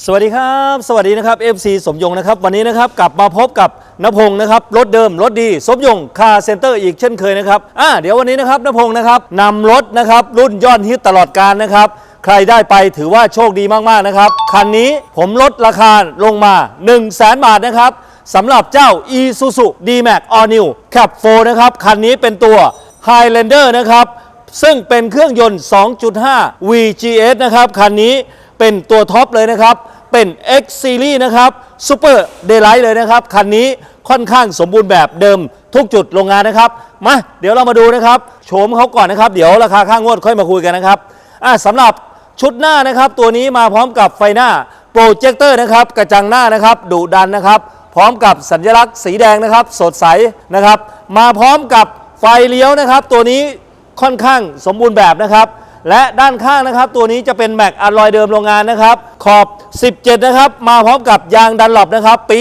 สวัสดีครับ สวัสดีนะครับ FC สมยงนะครับ วันนี้นะครับกลับมาพบกับนพงศ์นะครับรถเดิมรถดี สมยงคาร์เซ็นเตอร์อีกเช่นเคยนะครับอ่าเดี๋ยววันนี้นะครับนพงศ์นะครับนำรถนะครับรุ่นยอดฮิตตลอดการนะครับ ใครได้ไปถือว่าโชคดีมากๆนะครับคันนี้ผมลดราคาลงมา 1 0 0 0 0แบาทนะครับสำหรับเจ้า Isuzu D-Max All New Cap 4นะครับคันนี้เป็นตัว Highlander นะครับซึ่งเป็นเครื่องยนต์ 2.5 VGS นะครับคันนี้ เป็นตัวท็อปเลยนะครับ เป็น X Series นะครับ Super Daylight เลยนะครับ คันนี้ค่อนข้างสมบูรณ์แบบเดิมทุกจุดโรงงานนะครับ มาเดี๋ยวเรามาดูนะครับ โฉมเขาก่อนนะครับ เดี๋ยวราคาข้างงวดค่อยมาคุยกันนะครับอะสำหรับชุดหน้านะครับ ตัวนี้มาพร้อมกับไฟหน้าโปรเจคเตอร์นะครับ กระจังหน้านะครับดุดันนะครับ พร้อมกับสัญลักษณ์สีแดงนะครับ สดใสนะครับ มาพร้อมกับไฟเลี้ยวนะครับ ตัวนี้ค่อนข้างสมบูรณ์แบบนะครับ และด้านข้างนะครับ ตัวนี้จะเป็นแม็กอะลอยเดิมโรงงานนะครับ ขอบ 17 นะครับ มาพร้อมกับยางดันหลบนะครับ ปี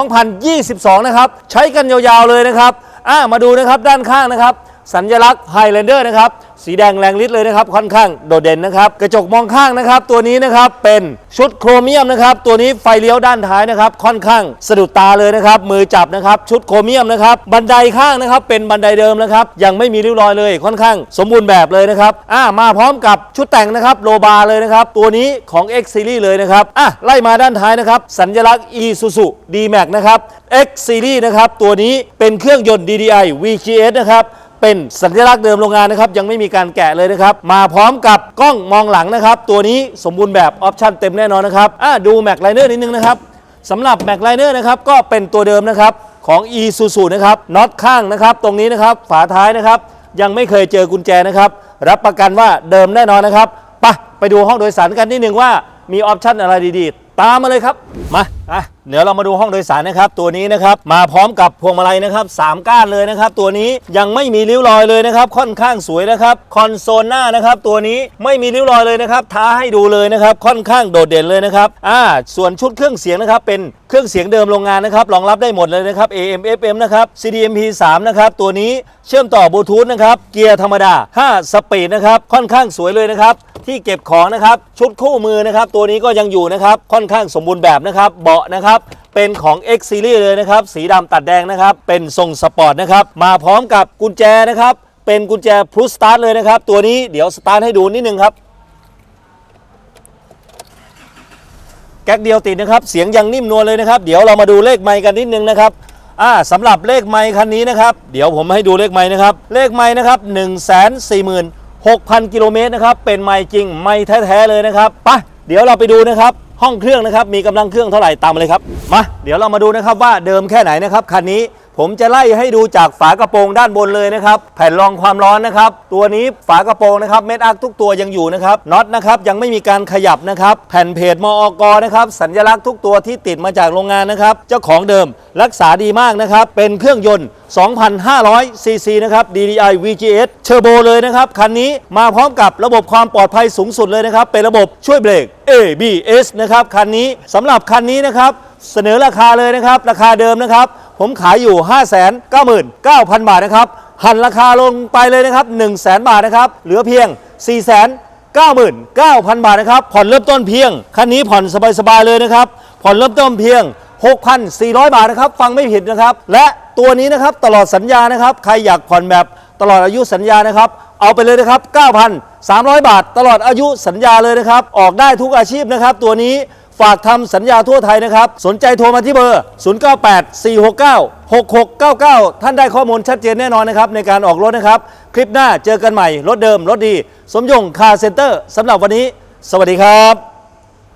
2022 นะครับ ใช้กันยาวๆเลยนะครับอ่ามาดูนะครับด้านข้างนะครับ สัญลักษณ์ Highlander นะครับ สีแดงแรงฤทธิ์เลยนะครับ ค่อนข้างโดดเด่นนะครับ กระจกมองข้างนะครับ ตัวนี้นะครับเป็นชุดโครเมียมนะครับ ตัวนี้ไฟเลี้ยวด้านท้ายนะครับ ค่อนข้างสะดุดตาเลยนะครับ มือจับนะครับ ชุดโครเมียมนะครับ บันไดข้างนะครับ เป็นบันไดเดิมนะครับ ยังไม่มีริ้วรอยเลย ค่อนข้างสมบูรณ์แบบเลยนะครับ อ่า มาพร้อมกับชุดแต่งนะครับ โลบาเลยนะครับ ตัวนี้ของ X Series เลยนะครับ อะ ไล่มาด้านท้ายนะครับ สัญลักษณ์ Isuzu D-Max นะครับ X Series นะครับ ตัวนี้เป็นเครื่องยนต์ DDI VGS นะครับ เป็นสัญลักษณ์เดิมโรงงานนะครับ ยังไม่มีการแกะเลยนะครับ มาพร้อมกับกล้องมองหลังนะครับ ตัวนี้สมบูรณ์แบบออปชั่นเต็มแน่นอนนะครับอะดูแม็กไลเนอร์นิดนึงนะครับสำหรับแม็กไลเนอร์นะครับก็เป็นตัวเดิมนะครับของ e s u s u นะครับน็อตข้างนะครับ ตรงนี้นะครับฝาท้ายนะครับ ยังไม่เคยเจอกุญแจนะครับ รับประกันว่าเดิมแน่นอนนะครับไปไปดูห้องโดยสารกันนิดนึงว่ามีออปชั่นอะไรดีๆ ตามมาเลยครับ มาอะเดี๋ยวเรามาดูห้องโดยสารนะครับ ตัวนี้นะครับมาพร้อมกับพวงมาลัยนะครับสามก้านเลยนะครับ ตัวนี้ยังไม่มีริ้วรอยเลยนะครับ ค่อนข้างสวยนะครับคอนโซลหน้านะครับตัวนี้ไม่มีริ้วรอยเลยนะครับท้าให้ดูเลยนะครับ ค่อนข้างโดดเด่นเลยนะครับอ่าส่วนชุดเครื่องเสียงนะครับ เป็นเครื่องเสียงเดิมโรงงานนะครับรองรับได้หมดเลยนะครับ AM FM นะครับ CDMP 3นะครับตัวนี้เชื่อมต่อบลูทูธนะครับเกียร์ธรรมดา 5 สปีดนะครับค่อนข้างสวยเลยนะครับ ที่เก็บของนะครับชุดคู่มือนะครับ ตัวนี้ก็ยังอยู่นะครับค่อนข้างสมบูรณ์แบบนะครับ เบาะนะครับเป็นของ X Series เลยนะครับ สีดำตัดแดงนะครับ เป็นทรงสปอร์ตนะครับ มาพร้อมกับกุญแจนะครับ เป็นกุญแจพุชสตาร์ทเลยนะครับ ตัวนี้เดี๋ยวสตาร์ทให้ดูนิดนึงครับ แก๊กเดียวติดนะครับ เสียงยังนิ่มนวลเลยนะครับ เดี๋ยวเรามาดูเลขไมค์กันนิดนึงนะครับอ่าสำหรับเลขไมค์คันนี้นะครับ เดี๋ยวผมให้ดูเลขไมค์นะครับ เลขไมค์นะครับ1 4 6 0 0 0 6,000 กิโลเมตรนะครับ เป็นไม้จริง ไม้แท้ๆเลยนะครับไปะเดี๋ยวเราไปดูนะครับ ห้องเครื่องนะครับ มีกำลังเครื่องเท่าไหร่ตามมาเลยครับ มา เดี๋ยวเรามาดูนะครับว่าเดิมแค่ไหนนะครับ คันนี้ ผมจะไล่ให้ดูจากฝากระโปรงด้านบนเลยนะครับ แผ่นรองความร้อนนะครับ ตัวนี้ฝากระโปรงนะครับ เม็ดอักทุกตัวยังอยู่นะครับน็อตนะครับยังไม่มีการขยับนะครับ แผ่นเพจมออกนะครับสัญลักษณ์ทุกตัวที่ติดมาจากโรงงานนะครับ เจ้าของเดิมรักษาดีมากนะครับ เป็นเครื่องยนต์ 2,500 ซีซีนะครับ DDI VGS เทอร์โบเลยนะครับ คันนี้มาพร้อมกับระบบความปลอดภัยสูงสุดเลยนะครับ เป็นระบบช่วยเบรก ABS นะครับคันนี้สำหรับคันนี้นะครับ เสนอราคาเลยนะครับ ราคาเดิมนะครับ ผมขายอยู่ 599,000 บาทนะครับ หันราคาลงไปเลยนะครับ 100,000 บาทนะครับ เหลือเพียง 499,000 บาทนะครับ ผ่อนเริ่มต้นเพียง คันนี้ผ่อนสบายๆเลยนะครับ ผ่อนเริ่มต้นเพียง 6,400 บาทนะครับ ฟังไม่ผิดนะครับ และตัวนี้นะครับตลอดสัญญานะครับ ใครอยากผ่อนแบบตลอดอายุสัญญานะครับ เอาไปเลยนะครับ 9,300 บาท ตลอดอายุสัญญาเลยนะครับ ออกได้ทุกอาชีพนะครับ ตัวนี้ ฝากทำสัญญาทั่วไทยนะครับ สนใจโทรมาที่เบอร์ 0984696699 ท่านได้ข้อมูลชัดเจนแน่นอนนะครับ ในการออกรถนะครับ คลิปหน้าเจอกันใหม่ รถเดิม รถดี สมยงคาเซ็นเตอร์สำหรับวันนี้ สวัสดีครับ